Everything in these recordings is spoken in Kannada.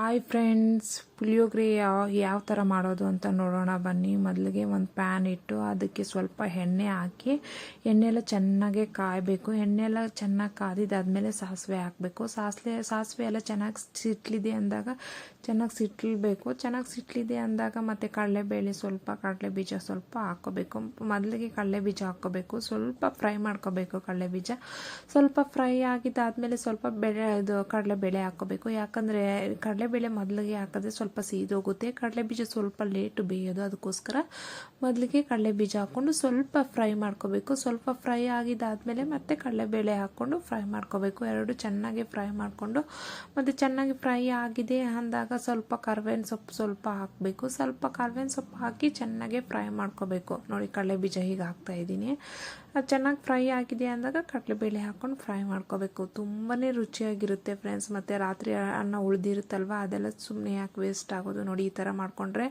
ಹಾಯ್ ಫ್ರೆಂಡ್ಸ್ ಪುಳಿಯೋಗರೆ ಯಾವ ಯಾವ ಥರ ಮಾಡೋದು ಅಂತ ನೋಡೋಣ ಬನ್ನಿ. ಮೊದಲಿಗೆ ಒಂದು ಪ್ಯಾನ್ ಇಟ್ಟು ಅದಕ್ಕೆ ಸ್ವಲ್ಪ ಎಣ್ಣೆ ಹಾಕಿ ಎಣ್ಣೆ ಎಲ್ಲ ಚೆನ್ನಾಗಿ ಕಾಯಬೇಕು. ಎಣ್ಣೆ ಎಲ್ಲ ಚೆನ್ನಾಗಿ ಕಾದಿದ್ದಾದಮೇಲೆ ಸಾಸಿವೆ ಹಾಕಬೇಕು. ಸಾಸಿವೆ ಸಾಸಿವೆ ಎಲ್ಲ ಚೆನ್ನಾಗಿ ಸಿಟ್ಲಿದೆ ಅಂದಾಗ, ಚೆನ್ನಾಗಿ ಸಿಟ್ಲಬೇಕು. ಚೆನ್ನಾಗಿ ಸಿಟ್ಲಿದೆ ಅಂದಾಗ ಮತ್ತು ಕಡಲೆಬೇಳೆ ಸ್ವಲ್ಪ ಕಡಲೆ ಬೀಜ ಸ್ವಲ್ಪ ಹಾಕ್ಕೋಬೇಕು. ಮೊದಲಿಗೆ ಕಡಲೆ ಬೀಜ ಹಾಕ್ಕೋಬೇಕು. ಸ್ವಲ್ಪ ಫ್ರೈ ಮಾಡ್ಕೋಬೇಕು ಕಡಲೆ ಬೀಜ ಸ್ವಲ್ಪ ಫ್ರೈ ಆಗಿದ್ದಾದಮೇಲೆ ಸ್ವಲ್ಪ ಬೆಳೆ, ಇದು ಕಡಲೆಬೇಳೆ ಹಾಕ್ಕೋಬೇಕು. ಯಾಕಂದರೆ ಕಡಲೆಬೇಳೆ ಮೊದಲಿಗೆ ಹಾಕಿದ್ರೆ ಸ್ವಲ್ಪ ಸೀದೋಗುತ್ತೆ. ಕಡಲೆ ಬೀಜ ಸ್ವಲ್ಪ ಲೇಟು ಬೇಯೋದು, ಅದಕ್ಕೋಸ್ಕರ ಮೊದಲಿಗೆ ಕಡಲೆ ಬೀಜ ಹಾಕ್ಕೊಂಡು ಸ್ವಲ್ಪ ಫ್ರೈ ಮಾಡ್ಕೋಬೇಕು. ಸ್ವಲ್ಪ ಫ್ರೈ ಆಗಿದ್ದಾದಮೇಲೆ ಮತ್ತೆ ಕಡಲೆಬೇಳೆ ಹಾಕ್ಕೊಂಡು ಫ್ರೈ ಮಾಡ್ಕೋಬೇಕು. ಎರಡು ಚೆನ್ನಾಗಿ ಫ್ರೈ ಮಾಡಿಕೊಂಡು, ಮತ್ತು ಚೆನ್ನಾಗಿ ಫ್ರೈ ಆಗಿದೆ ಅಂದಾಗ ಸ್ವಲ್ಪ ಕರ್ಬೇವಿನ ಸೊಪ್ಪು ಸ್ವಲ್ಪ ಹಾಕಬೇಕು. ಸ್ವಲ್ಪ ಕರ್ಬೇವಿನ ಸೊಪ್ಪು ಹಾಕಿ ಚೆನ್ನಾಗಿ ಫ್ರೈ ಮಾಡ್ಕೋಬೇಕು. ನೋಡಿ ಕಡಲೆ ಬೀಜ ಹೀಗೆ ಹಾಕ್ತಾ ಇದ್ದೀನಿ. ಅದು ಚೆನ್ನಾಗಿ ಫ್ರೈ ಆಗಿದೆ ಅಂದಾಗ ಕಡಲೆಬೇಳೆ ಹಾಕ್ಕೊಂಡು ಫ್ರೈ ಮಾಡ್ಕೋಬೇಕು. ತುಂಬಾ ರುಚಿಯಾಗಿರುತ್ತೆ ಫ್ರೆಂಡ್ಸ್. ಮತ್ತು ರಾತ್ರಿ ಅನ್ನ ಉಳಿದಿರುತ್ತಲ್ವ ಅದೆಲ್ಲ ಸುಮ್ಮನೆ ಯಾಕೆ ವೇಸ್ಟ್ ಆಗೋದು ನೋಡಿ ಈ ಥರ ಮಾಡಿಕೊಂಡ್ರೆ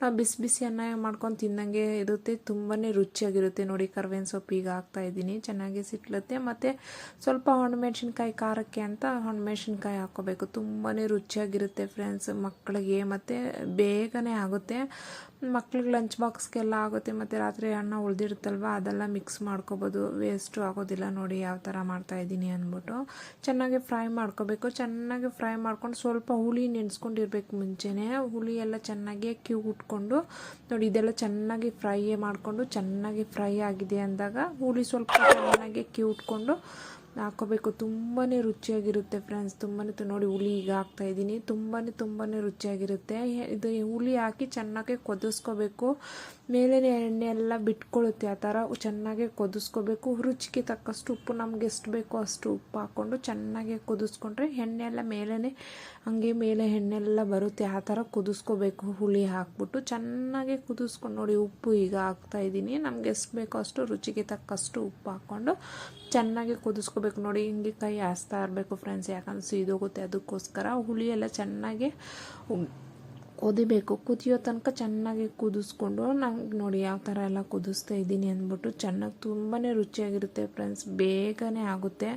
ನಾವು ಬಿಸಿ ಬಿಸಿ ಅನ್ನ ಮಾಡ್ಕೊಂಡು ತಿಂದಂಗೆ ಇರುತ್ತೆ ತುಂಬಾ ರುಚಿಯಾಗಿರುತ್ತೆ. ನೋಡಿ ಕರ್ಬೇವಿನ ಸೊಪ್ಪು ಈಗ ಹಾಕ್ತಾ ಇದ್ದೀನಿ. ಚೆನ್ನಾಗಿ ಸಿಟ್ಲತ್ತೆ. ಮತ್ತು ಸ್ವಲ್ಪ ಹಣ್ಣುಮೆಣ್ಸಿನ್ಕಾಯಿ ಖಾರಕ್ಕೆ ಅಂತ ಹಣ್ಣುಮೆಣ್ಸಿನ್ಕಾಯಿ ಹಾಕ್ಕೋಬೇಕು. ತುಂಬಾ ರುಚಿಯಾಗಿರುತ್ತೆ ಫ್ರೆಂಡ್ಸ್ ಮಕ್ಕಳಿಗೆ ಮತ್ತು ಬೇಗನೆ ಆಗುತ್ತೆ. ಮಕ್ಳಿಗೆ ಲಂಚ್ ಬಾಕ್ಸ್ಗೆಲ್ಲ ಆಗುತ್ತೆ ಮತ್ತು ರಾತ್ರಿ ಅನ್ನ ಉಳಿದಿರುತ್ತಲ್ವ, ಅದೆಲ್ಲ ಮಿಕ್ಸ್ ಮಾಡ್ಕೋಬೋದು. ವೇಸ್ಟು ಆಗೋದಿಲ್ಲ ನೋಡಿ ಯಾವ ಥರ ಮಾಡ್ತಾಯಿದ್ದೀನಿ ಅಂದ್ಬಿಟ್ಟು. ಚೆನ್ನಾಗಿ ಫ್ರೈ ಮಾಡ್ಕೋಬೇಕು. ಚೆನ್ನಾಗಿ ಫ್ರೈ ಮಾಡ್ಕೊಂಡು ಸ್ವಲ್ಪ ಹುಳಿ ನೆನೆಸ್ಕೊಂಡಿರ್ಬೇಕು ಮುಂಚೆನೇ. ಹುಳಿ ಎಲ್ಲ ಚೆನ್ನಾಗಿ ಕ್ಯೂ ಉಟ್ಕೊಂಡು, ನೋಡಿ ಇದೆಲ್ಲ ಚೆನ್ನಾಗಿ ಫ್ರೈ ಮಾಡಿಕೊಂಡು, ಚೆನ್ನಾಗಿ ಫ್ರೈ ಆಗಿದೆ ಅಂದಾಗ ಹುಳಿ ಸ್ವಲ್ಪ ಚೆನ್ನಾಗಿ ಕ್ಯೂ ಉಟ್ಕೊಂಡು ಹಾಕೋಬೇಕು. ತುಂಬಾ ರುಚಿಯಾಗಿರುತ್ತೆ ಫ್ರೆಂಡ್ಸ್. ತುಂಬಾ ನೋಡಿ ಹುಳಿ ಈಗ ಹಾಕ್ತಾಯಿದ್ದೀನಿ ತುಂಬಾ ತುಂಬಾ ರುಚಿಯಾಗಿರುತ್ತೆ. ಇದು ಹುಳಿ ಹಾಕಿ ಚೆನ್ನಾಗಿ ಕೊದಿಸ್ಕೋಬೇಕು. ಮೇಲೇ ಎಣ್ಣೆ ಎಲ್ಲ ಬಿಟ್ಕೊಳ್ಳುತ್ತೆ ಆ ಥರ. ಚೆನ್ನಾಗಿ ಕೊದಿಸ್ಕೋಬೇಕು. ರುಚಿಗೆ ತಕ್ಕಷ್ಟು ಉಪ್ಪು ನಮ್ಗೆ ಎಷ್ಟು ಬೇಕೋ ಅಷ್ಟು ಉಪ್ಪು ಹಾಕ್ಕೊಂಡು ಚೆನ್ನಾಗಿ ಕುದಿಸ್ಕೊಂಡ್ರೆ ಎಣ್ಣೆ ಎಲ್ಲ ಮೇಲೇ ಹಂಗೆ ಮೇಲೆ ಎಣ್ಣೆಲ್ಲ ಬರುತ್ತೆ. ಆ ಥರ ಕುದಿಸ್ಕೋಬೇಕು. ಹುಳಿ ಹಾಕ್ಬಿಟ್ಟು ಚೆನ್ನಾಗಿ ಕುದಿಸ್ಕೊಂಡು ನೋಡಿ ಉಪ್ಪು ಈಗ ಹಾಕ್ತಾಯಿದ್ದೀನಿ ನಮ್ಗೆ ಎಷ್ಟು ಬೇಕೋ ಅಷ್ಟು ರುಚಿಗೆ ತಕ್ಕಷ್ಟು ಉಪ್ಪು ಹಾಕ್ಕೊಂಡು ಚೆನ್ನಾಗಿ ಕುದಿಸ್ಕೋಬೇಕು. ನೋಡಿ ಹಿಂಗೆ ಕೈ ಹಾಸ್ತಾ ಇರಬೇಕು ಫ್ರೆಂಡ್ಸ್ ಯಾಕಂದ್ರೆ ಸೀದೋಗುತ್ತೆ. ಅದಕ್ಕೋಸ್ಕರ ಹುಳಿ ಎಲ್ಲ ಚೆನ್ನಾಗಿ ಕುದಿಬೇಕು. ಕುದಿಯೋ ತನಕ ಚೆನ್ನಾಗಿ ಕುದಿಸ್ಕೊಂಡು ನಂಗೆ ನೋಡಿ ಯಾವ ಥರ ಎಲ್ಲ ಕುದಿಸ್ತಾ ಇದ್ದೀನಿ ಅಂದ್ಬಿಟ್ಟು ಚೆನ್ನಾಗಿ ತುಂಬಾ ರುಚಿಯಾಗಿರುತ್ತೆ ಫ್ರೆಂಡ್ಸ್ ಬೇಗನೆ ಆಗುತ್ತೆ.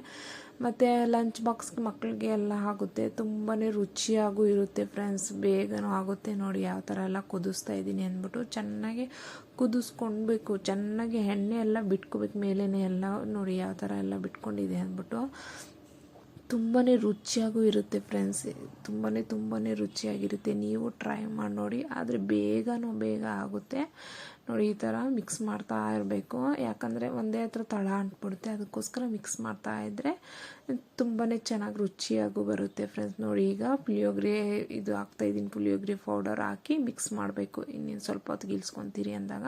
ಮತ್ತು ಲಂಚ್ ಬಾಕ್ಸ್ಗೆ ಮಕ್ಕಳಿಗೆ ಎಲ್ಲ ಆಗುತ್ತೆ. ತುಂಬಾ ರುಚಿಯಾಗೂ ಇರುತ್ತೆ ಫ್ರೆಂಡ್ಸ್ ಬೇಗನೂ ಆಗುತ್ತೆ ನೋಡಿ ಯಾವ ಥರ ಎಲ್ಲ ಕುದಿಸ್ತಾ ಇದ್ದೀನಿ ಅಂದ್ಬಿಟ್ಟು ಚೆನ್ನಾಗಿ ಕುದಿಸ್ಕೊಳ್ಬೇಕು ಚೆನ್ನಾಗಿ ಎಣ್ಣೆ ಎಲ್ಲ ಬಿಟ್ಕೋಬೇಕು ಮೇಲೇ ಎಲ್ಲ ನೋಡಿ ಯಾವ ಥರ ಎಲ್ಲ ಬಿಟ್ಕೊಂಡಿದೆ ಅಂದ್ಬಿಟ್ಟು. ತುಂಬಾ ರುಚಿಯಾಗೂ ಇರುತ್ತೆ ಫ್ರೆಂಡ್ಸ್ ತುಂಬಾ ತುಂಬಾ ರುಚಿಯಾಗಿರುತ್ತೆ. ನೀವು ಟ್ರೈ ಮಾಡಿ ನೋಡಿ. ಆದರೆ ಬೇಗನೂ ಬೇಗ ಆಗುತ್ತೆ. ನೋಡಿ, ಈ ಥರ ಮಿಕ್ಸ್ ಮಾಡ್ತಾ ಇರಬೇಕು. ಯಾಕಂದರೆ ಒಂದೇ ಹತ್ರ ತಳ ಅಂಟ್ಬಿಡುತ್ತೆ. ಅದಕ್ಕೋಸ್ಕರ ಮಿಕ್ಸ್ ಮಾಡ್ತಾ ಇದ್ದರೆ ತುಂಬಾ ಚೆನ್ನಾಗಿ ರುಚಿಯಾಗೂ ಬರುತ್ತೆ ಫ್ರೆಂಡ್ಸ್ ನೋಡಿ, ಈಗ ಪುಳಿಯೋಗರೆ ಇದು ಹಾಕ್ತಾಯಿದ್ದೀನಿ ಪುಳಿಯೋಗರೆ ಪೌಡರ್ ಹಾಕಿ ಮಿಕ್ಸ್ ಮಾಡಬೇಕು. ಇನ್ನೇನು ಸ್ವಲ್ಪ ಹೊತ್ತು ಗಿಲ್ಸ್ಕೊತೀರಿ ಅಂದಾಗ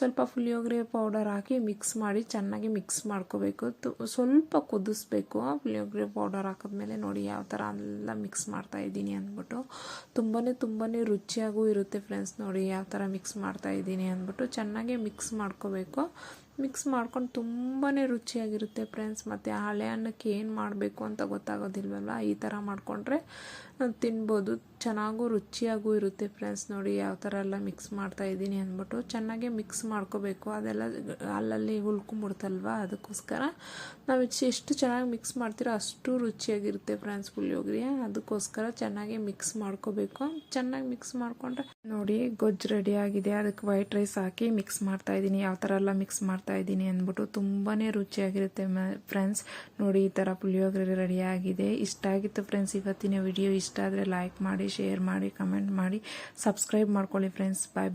ಸ್ವಲ್ಪ ಪುಳಿಯೋಗರೆ ಪೌಡರ್ ಹಾಕಿ ಮಿಕ್ಸ್ ಮಾಡಿ ಚೆನ್ನಾಗಿ ಮಿಕ್ಸ್ ಮಾಡ್ಕೋಬೇಕು. ಸ್ವಲ್ಪ ಕುದಿಸ್ಬೇಕು ಪುಳಿಯೋಗರೆ ಪೌಡರ್ ಹಾಕಿದ್ಮೇಲೆ ನೋಡಿ ಯಾವ ಥರ ಎಲ್ಲ ಮಿಕ್ಸ್ ಮಾಡ್ತಾ ಇದ್ದೀನಿ ಅಂದ್ಬಿಟ್ಟು. ತುಂಬಾ ತುಂಬಾ ರುಚಿಯಾಗೂ ಇರುತ್ತೆ ಫ್ರೆಂಡ್ಸ್ ನೋಡಿ, ಯಾವ ಥರ ಮಿಕ್ಸ್ ಮಾಡ್ತಾ ಇದ್ದೀನಿ ಅಂದ್ಬಿಟ್ಟು. ಚೆನ್ನಾಗಿ ಮಿಕ್ಸ್ ಮಾಡ್ಕೋಬೇಕು. ಮಿಕ್ಸ್ ಮಾಡ್ಕೊಂಡು ತುಂಬಾ ರುಚಿಯಾಗಿರುತ್ತೆ ಫ್ರೆಂಡ್ಸ್ ಮತ್ತು ಹಳೆ ಅನ್ನಕ್ಕೆ ಏನು ಮಾಡಬೇಕು ಅಂತ ಗೊತ್ತಾಗೋದಿಲ್ವಲ್ಲ ಈ ಥರ ಮಾಡಿಕೊಂಡ್ರೆ ತಿನ್ಬೋದು. ಚೆನ್ನಾಗೂ ರುಚಿಯಾಗೂ ಇರುತ್ತೆ ಫ್ರೆಂಡ್ಸ್ ನೋಡಿ, ಯಾವ ಥರ ಎಲ್ಲ ಮಿಕ್ಸ್ ಮಾಡ್ತಾ ಇದ್ದೀನಿ ಅಂದ್ಬಿಟ್ಟು ಚೆನ್ನಾಗೆ ಮಿಕ್ಸ್ ಮಾಡ್ಕೋಬೇಕು. ಅದೆಲ್ಲ, ಅಲ್ಲಲ್ಲಿ ಹುಲ್ಕೊಂಬಿಡ್ತಲ್ವ ಅದಕ್ಕೋಸ್ಕರ ನಾವು ಎಷ್ಟು ಚೆನ್ನಾಗಿ ಮಿಕ್ಸ್ ಮಾಡ್ತೀರೋ ಅಷ್ಟು ರುಚಿಯಾಗಿರುತ್ತೆ ಫ್ರೆಂಡ್ಸ್ ಪುಳಿಯೋಗರೆ. ಅದಕ್ಕೋಸ್ಕರ ಚೆನ್ನಾಗಿ ಮಿಕ್ಸ್ ಮಾಡ್ಕೋಬೇಕು. ಚೆನ್ನಾಗಿ ಮಿಕ್ಸ್ ಮಾಡಿಕೊಂಡ್ರೆ, ನೋಡಿ, ಗೊಜ್ಜು ರೆಡಿ ಆಗಿದೆ. ಅದಕ್ಕೆ ವೈಟ್ ರೈಸ್ ಹಾಕಿ ಮಿಕ್ಸ್ ಮಾಡ್ತಾ ಇದ್ದೀನಿ. ಯಾವ ಥರ ಎಲ್ಲ ಮಿಕ್ಸ್ ಮಾಡ್ತಾ ಇದ್ದೀನಿ ಅಂದ್ಬಿಟ್ಟು ತುಂಬಾ ರುಚಿಯಾಗಿರುತ್ತೆ ಫ್ರೆಂಡ್ಸ್ ನೋಡಿ, ಈ ಥರ ಪುಳಿಯೋಗರೆ ರೆಡಿ ಆಗಿದೆ. ಇಷ್ಟ ಆಗಿತ್ತು ಫ್ರೆಂಡ್ಸ್ ಇವತ್ತಿನ ವಿಡಿಯೋ ಇಷ್ಟ ಆದರೆ ಲೈಕ್ ಮಾಡಿ ಶೇರ್ ಮಾಡಿ ಕಮೆಂಟ್ ಮಾಡಿ. ಸಬ್ಸ್ಕ್ರೈಬ್ ಮಾಡ್ಕೊಳ್ಳಿ ಫ್ರೆಂಡ್ಸ್ ಬಾಯ್